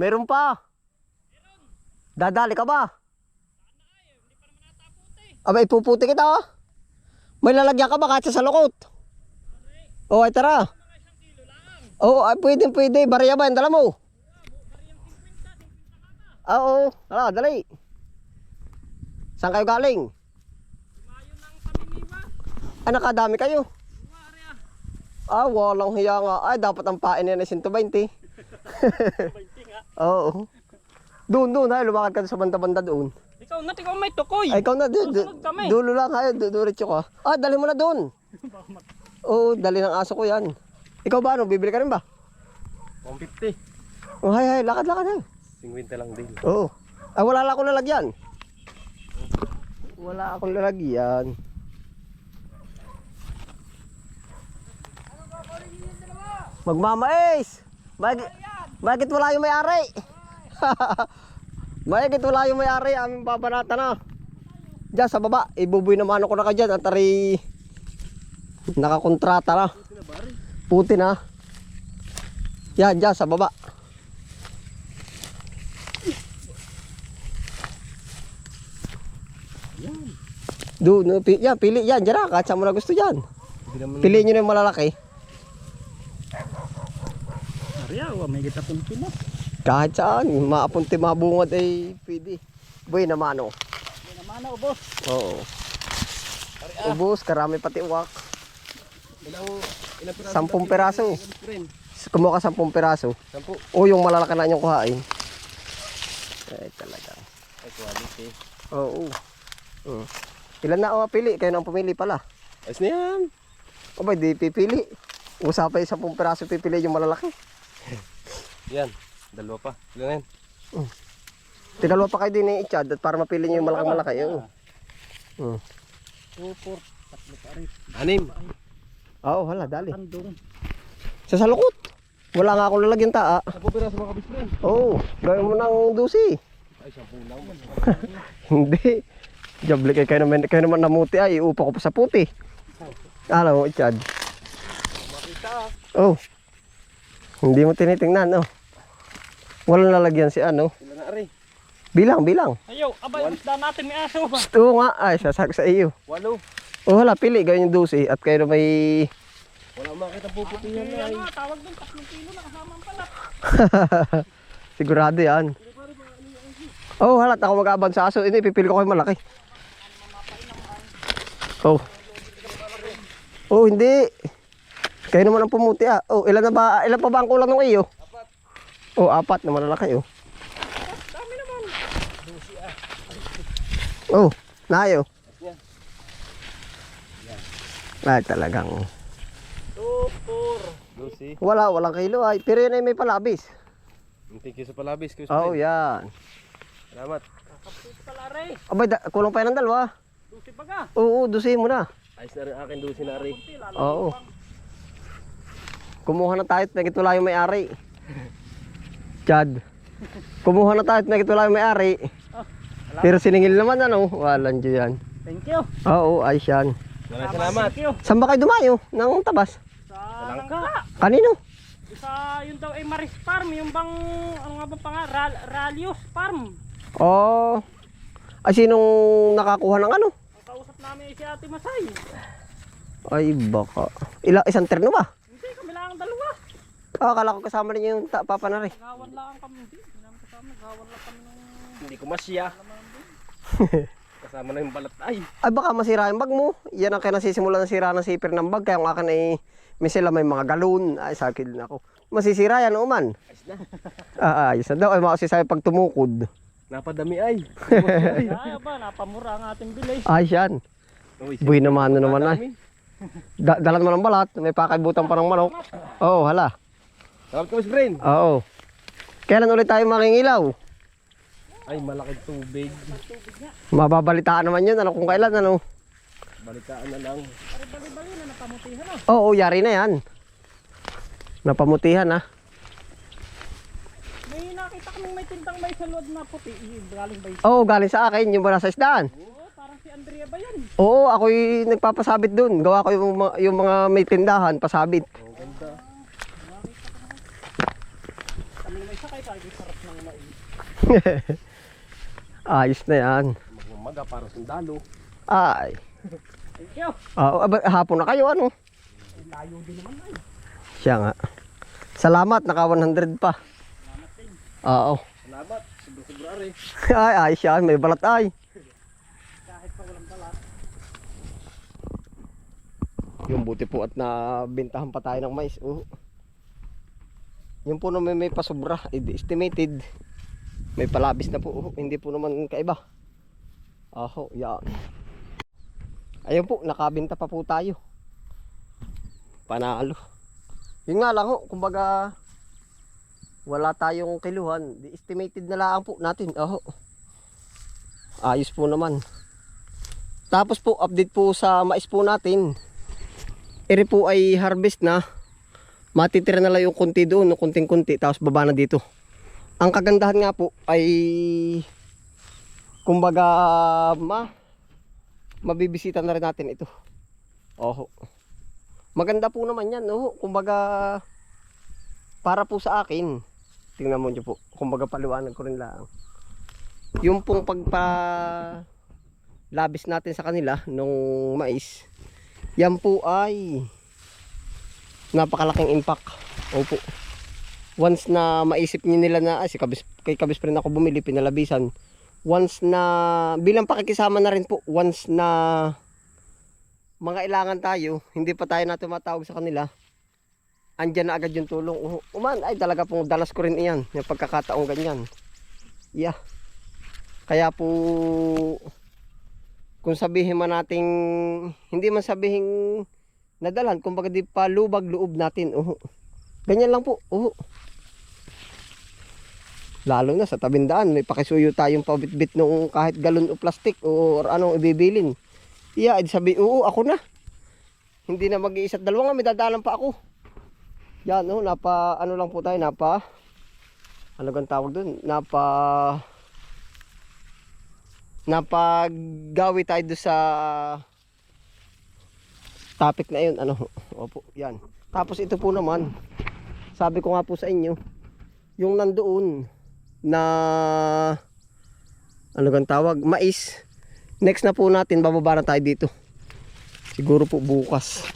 Meron pa. Dadali ka ba? Abay, puputi kita oh. May lalagyan ka ba kahit sa salukot? Oo, ay tara. Oo, ay pwede, pwede. Barya ba? Ang dala mo. Ah, Oo, tara, dali. Saan kayo galing? Ah, nakadami kayo. Ah, walang hiya nga. Ay, dapat ang pain niya na 120. Oo. Doon, doon. Ay, lumakad ka sa banda-banda doon. Ikaw na, ikaw may tukoy. Ay, ikaw na. Du, du, Susunod kami. dulo lang. Ay, du, duritso ka. Ah, dali mo na doon. Oo, dali ng aso ko yan. Ikaw ba, ano? Bibili ka rin ba? 150. Oh, hay, hay. Lakad, lakad. Hay. 50 lang din. Oo. Ah, wala lang akong lalagyan. Wala akong lalagyan. Magmamais! Bakit, bakit wala yung may-ari? bakit wala yung may-ari? Aming babanata na. Diyan sa baba, ibubuy naman ako na ka dyan. At tari, nakakontrata na. Puti na. Yan, dyan sa baba. Doon, no, pi- yan, pili yan, dyan na, kahit saan mo na gusto dyan. Piliin nyo na yung malalaki. Ariya, wa may kita pun pino. Kahit saan, maapunti mabungad ay pwede. Boy naman oh. Hindi naman ako, boss. Oo. Ubus, karami pati uwak. Ilang, ilang piraso? Sampung peraso. Friend. Kumuha ka sampung peraso. Sampu. O yung malalaki na inyong kuhain. Ay talaga. Ay, quality. Oo. Mm. Ilan na o pili? Kayo nang pumili pala. Ayos na yan. O ba, di pipili. Usapay sa peraso pipili yung malalaki. Yan. Dalawa pa. Ilan na yan? Tinalawa pa kayo din ni Chad at para mapili nyo yung malaking malaki. Oo. Mm. Two, four, tatlo pa rin. Anim. Oo, hala, dali. Tandong. Sa salukot. Wala nga akong lalagyan taa. Sampu piraso mga kabis friend. Oo, gawin mo ng dusi. Ay, sampu lang. Hindi. Jable kayo, kayo naman, kayo naman namuti ay, upa ko pa sa puti. Alam mo, Chad. Oh. Hindi mo tinitingnan, oh. Walang lalagyan si ano. Ilan na ari? Bilang, bilang. Ayaw, abay, da natin may aso ba? Oo nga, ay, sasak sa iyo. Walo. Oh, hala, pili, gawin yung dusi. At kayo na may... Wala makita puputihan na ay. Ano, tawag doon, tatlong kilo na kasama ang palat. Sigurado yan. Oh, halat ako mag-aban sa aso. Hindi, pipili ko kayo malaki. Oh. Oh, hindi. Kayo naman ang pumuti ah. Oh, ilan na ba? Ilan pa ba ang kulang ng iyo? Oh, apat na malalaki oh. Dami naman. Oh, nayo. Yan. Ay, talagang. Four. Lucy. Wala, walang kilo ay. Pero yan ay may palabis. Thank you sa palabis. Kuya Oh, yan. Salamat. Kapit pala rin. Abay, da- kulang pa yan ng dalawa. Dusi baga. Oo, dusin mo na. Ayos na rin akin Lucy na lalo. Oo. Kumuha na tayo nagit wala yung may-ari. Chad. Kumuha na tayo at nagit wala yung may-ari. Pero siningil naman ano, walang dyan yan. Thank you. Oo, ay yan. Maraming salamat. Thank you. Saan ba kayo dumayo? Nang tabas? Sa langka. Kanino? Isa, yun daw ay Maris Farm. Yung bang, ano nga ba pa nga? Ral, Ralios Farm. Oh. Ay, sinong nakakuha ng ano? Ang kausap namin ay si Ate Masay. Ay, baka. Ila, isang terno ba? Hindi, kami lang ang dalawa. Ah, akala ko kasama rin yung ta- papa na rin. Gawan lang kami. Hindi, namin kasama. Gawan lang kami ng... Hindi ko masya. Kasama na yung balat ay. Ay, baka masira yung bag mo. Yan ang kinasisimula ng sira ng zipper ng bag. Kaya ang akin ay, may sila may mga galon. Ay, sakit na ako. Masisira yan, uman. Ayos na. Ah, ayos na daw. Ay, makasisaya pag tumukod. Napadami ay. Ay, ba, napamura ang ating bilay. Ay, yan. Buhay naman ano naman ay. Da dalan mo ng balat. May pakaibutan pa ng manok. Oo, hala. Salamat ko friend. Oo. Kailan ulit tayo makingilaw? Ay, malaking tubig. Mababalitaan naman yun. Ano kung kailan, ano? Balitaan na lang. Bali-bali na napamutihan na. Oo, yari na yan. Napamutihan, ah. May nakita kaming may tindang may salod na puti. Galing ba yun? Oo, galing sa akin. Yung ba nasa isdaan? Oo, parang si Andrea ba yan? Oo, ako'y nagpapasabit dun. Gawa ko yung, mga- yung mga may tindahan, pasabit. Kami may sakay tayo. Sarap ng mais. Ayos na yan. Magmamaga para sundalo. Ay. Thank you. Ah, aba, hapon na kayo ano? Layo din naman ay. Siya nga. Salamat, naka 100 pa. Oo. Salamat. Sobra-sobra rin. Ay, ayos yan. May balat ay. Kahit pa walang balat. Yung buti po at nabintahan pa tayo ng mais. Oh. Yung po naman may pasobra. Estimated. May palabis na po. Hindi po naman kaiba. Aho, yan. Ayun po, nakabinta pa po tayo. Panalo. Yun nga lang ho, kumbaga wala tayong kiluhan. Estimated na lang po natin. Aho. Ayos po naman. Tapos po, update po sa mais po natin. Ere po ay harvest na. Matitira na lang yung kunti doon, no, kunting-kunti, tapos baba na dito. Ang kagandahan nga po ay kumbaga ma mabibisita na rin natin ito. Oho. Maganda po naman yan, no? Kumbaga para po sa akin. Tingnan mo niyo po. Kumbaga paliwanag ko rin lang. Yung pong pagpa labis natin sa kanila nung mais yan po ay napakalaking impact. Opo. Once na maisip niyo nila na ay, si Kabis, kay Kabis rin ako bumili, pinalabisan. Once na, bilang pakikisama na rin po, once na mga ilangan tayo, hindi pa tayo na tumatawag sa kanila, andyan na agad yung tulong. Uh, uman, ay talaga pong dalas ko rin iyan, yung pagkakataong ganyan. Yeah. Kaya po, kung sabihin man nating hindi man sabihin nadalan kumbaga di pa lubag loob natin uho. Ganyan lang po uho. Lalo na sa tabindaan may pakisuyo tayong pabitbit nung kahit galon o plastic o anong ibibilin. Iya edi sabi oo ako na. Hindi na mag-iisa dalawa nga may dadalan pa ako. Yan oh napa ano lang po tayo napa ano gan tawag doon napa napaggawi tayo sa topic na yun ano? Opo yan. Tapos ito po naman sabi ko nga po sa inyo yung nandoon na ano gan tawag mais next na po natin bababa na tayo dito. Siguro po bukas.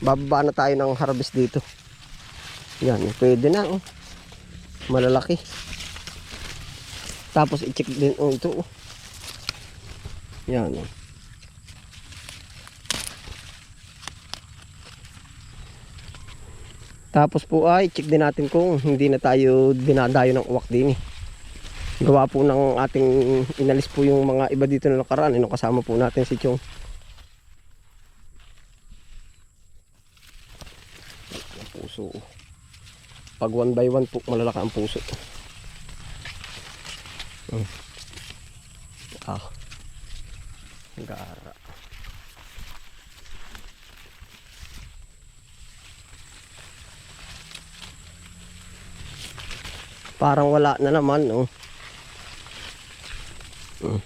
Bababa na tayo ng harvest dito. Yan pwede na oh. Malalaki. Tapos i-check din oh, ito oh. Yan. oh. Tapos po ay check din natin kung hindi na tayo dinadayo ng uwak din eh. Gawa po ng ating inalis po yung mga iba dito na nakaraan. Ano kasama po natin si Chong. Puso. Pag one by one po malalaka ang puso. Hmm. Ah. Gara. Parang wala na naman, no? Mm.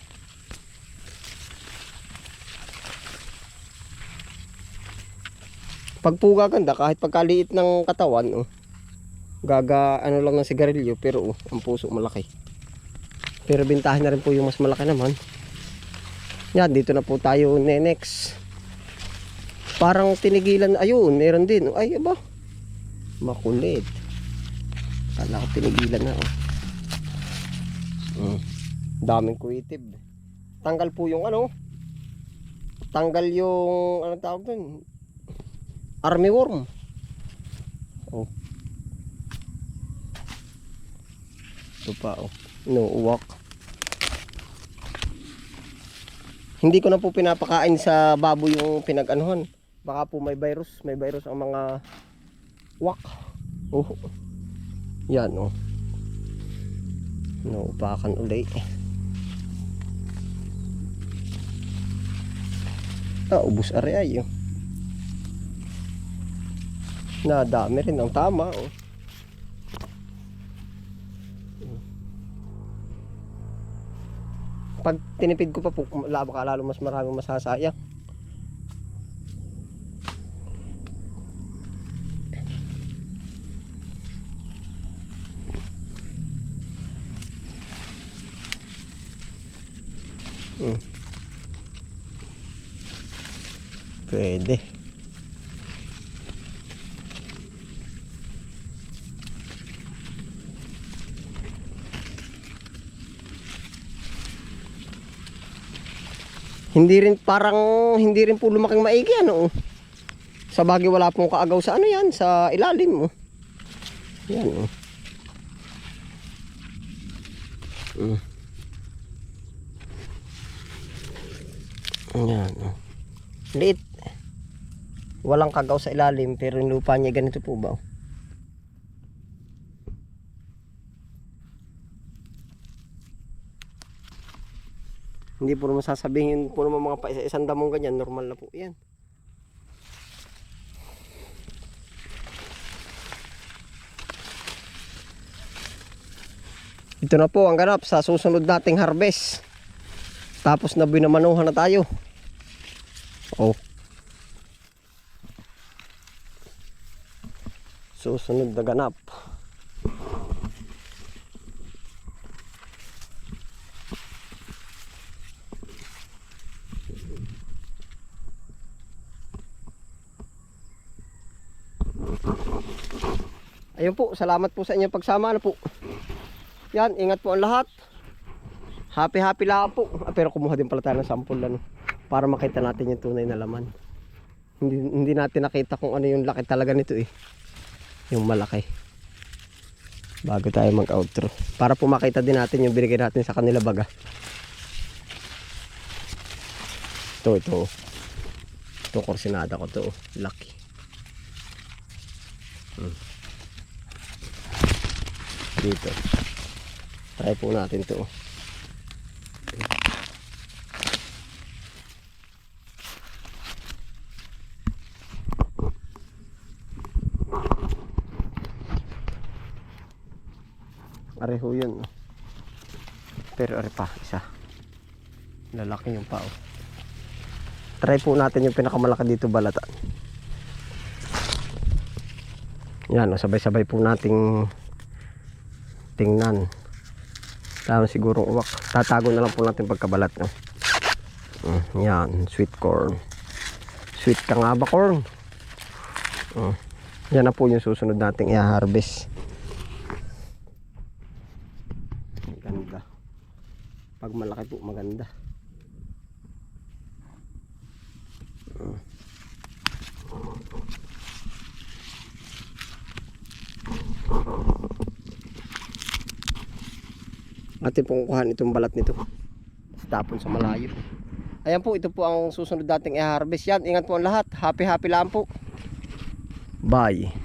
Pag po gaganda, kahit pagkaliit ng katawan, oh, gaga ano lang ng sigarilyo, pero oh, ang puso malaki. Pero bintahan na rin po yung mas malaki naman. Yan, dito na po tayo next. Parang tinigilan, ayun, meron din. Ay, aba. Makulit. Kala ko tinigilan na. Oh. Mm. Daming kuitib. Tanggal po yung ano. Tanggal yung, ano tawag dun? Army worm. Oh. Ito pa, oh. No, uwak. Hindi ko na po pinapakain sa baboy yung pinag-anuhan. Baka po may virus, may virus ang mga wak. Oh. Yan oh. Naupakan uli. Ah, ubus are ay oh. Nadami rin ang tama oh. pag tinipid ko pa po, laba lalo mas maraming masasayang. Hmm. Pwede. Hindi rin parang hindi rin po lumaking maigi ano. Sa bagay wala pong kaagaw sa ano yan, sa ilalim mo. Yan oh. Mm. Yan oh. Liit. Walang kagaw sa ilalim pero yung lupa niya ganito po ba? oh? Hindi po naman sasabihin po naman mga pa isang damong ganyan, normal na po yan. Ito na po ang ganap sa susunod nating harvest. Tapos na binamanuhan na tayo. Oh. Susunod na ganap. Ayun po, salamat po sa inyong pagsama. Ano po? Yan, ingat po ang lahat. Happy happy lang po. Ah, pero kumuha din pala tayo ng sample ano, para makita natin yung tunay na laman. Hindi, hindi natin nakita kung ano yung laki talaga nito eh. Yung malaki. Bago tayo mag-outro. Para po makita din natin yung binigay natin sa kanila baga. Ito, ito. Ito, korsinada ko to. Lucky. Hmm. Dito. Try po natin to. Areho yun. no? Pero are pa, isa. Lalaki yung pao. Try po natin yung pinakamalaki dito balatan. Yan, no, sabay-sabay po nating tingnan. Tama siguro uwak. Tatago na lang po natin pagkabalat. No? Mm, yan, sweet corn. Sweet ka nga ba corn? Mm. Yan na po yung susunod nating i-harvest. Pag malaki po, maganda. Atin pong kukuhan itong balat nito. Tapon sa malayo. Ayan po, ito po ang susunod dating i-harvest yan. Ingat po ang lahat. Happy happy lang po. Bye.